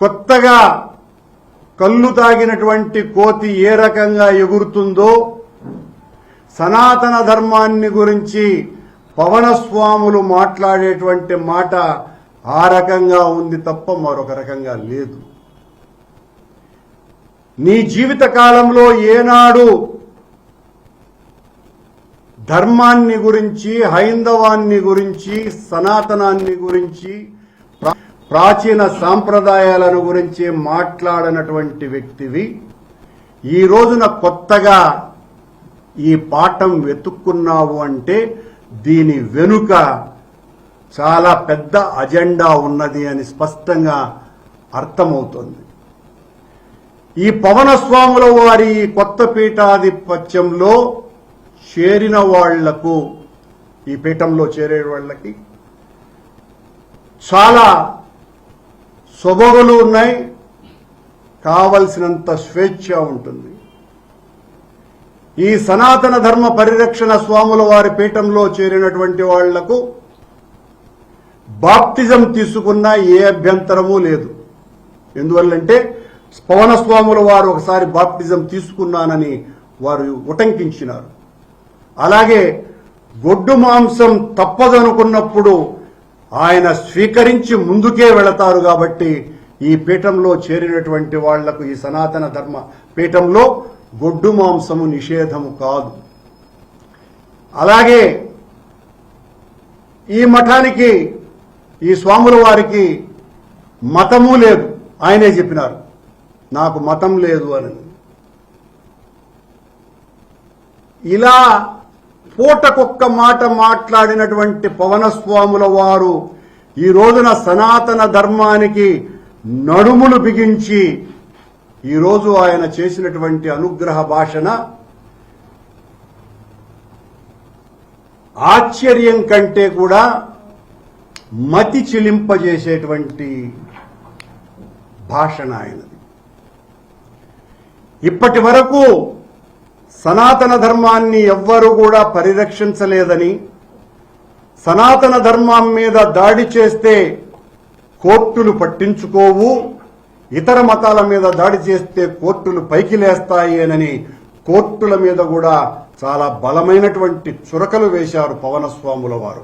కొత్తగా కళ్ళు తాగినటువంటి కోతి ఏ రకంగా ఎగురుతుందో సనాతన ధర్మాన్ని గురించి పవనస్వాములు మాట్లాడేటువంటి మాట ఆ రకంగా ఉంది తప్ప మరొక రకంగా లేదు. నీ జీవిత కాలంలో ఏనాడు ధర్మాన్ని గురించి హైందవాన్ని గురించి సనాతనాన్ని గురించి ప్రాచీన సాంప్రదాయాలను గురించి మాట్లాడనటువంటి వ్యక్తివి. ఈ రోజున కొత్తగా ఈ పాఠం వెతుక్కున్నావు అంటే దీని వెనుక చాలా పెద్ద అజెండా ఉన్నది అని స్పష్టంగా అర్థమవుతుంది. ఈ పవనస్వాముల వారి కొత్త పీఠాధిపత్యంలో చేరిన వాళ్ళకు ఈ పీఠంలో చేరే వాళ్ళకి చాలా సొబగులు ఉన్నాయి. కావలసినంత స్వేచ్ఛ ఉంటుంది. ఈ సనాతన ధర్మ పరిరక్షణ స్వాముల వారి పీఠంలో చేరినటువంటి వాళ్ళకు బాప్తిజం తీసుకున్న ఏ అభ్యంతరము లేదు. ఎందువల్లంటే పవన స్వాముల వారు ఒకసారి బాప్తిజం తీసుకున్నానని వారు ఉటంకించినారు. అలాగే గొడ్డు మాంసం తప్పదనుకున్నప్పుడు ఆయన స్వీకరించి ముందుకే వెళతారు కాబట్టి ఈ పీఠంలో చేరినటువంటి వాళ్ళకు ఈ సనాతన ధర్మ పీఠంలో గొడ్డు మాంసము నిషేధము కాదు. అలాగే ఈ మఠానికి ఈ స్వాముల వారికి మతము లేదు. ఆయనే చెప్పినారు నాకు మతం లేదు అని. ఇలా పూటకొక్క మాట మాట్లాడినటువంటి పవన స్వాముల వారు ఈ రోజున సనాతన ధర్మానికి నడుములు బిగించి ఈరోజు ఆయన చేసినటువంటి అనుగ్రహ భాషణ ఆశ్చర్యం కంటే కూడా మతి చిలింపజేసేటువంటి భాషణ ఆయనది. ఇప్పటి వరకు సనాతన ధర్మాన్ని ఎవ్వరూ కూడా పరిరక్షించలేదని సనాతన ధర్మం మీద దాడి చేస్తే కోర్టులు పట్టించుకోవు ఇతర మతాల మీద దాడి చేస్తే కోర్టులు పైకి లేస్తాయేనని కోర్టుల మీద కూడా చాలా బలమైనటువంటి చురకలు వేశారు పవనస్వాముల వారు.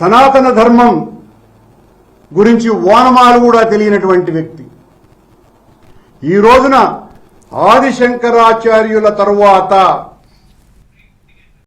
సనాతన ధర్మం గురించి ఓనమాలు కూడా తెలియనటువంటి వ్యక్తి. ఈ రోజున ఆదిశంకరాచార్యుల తరువాత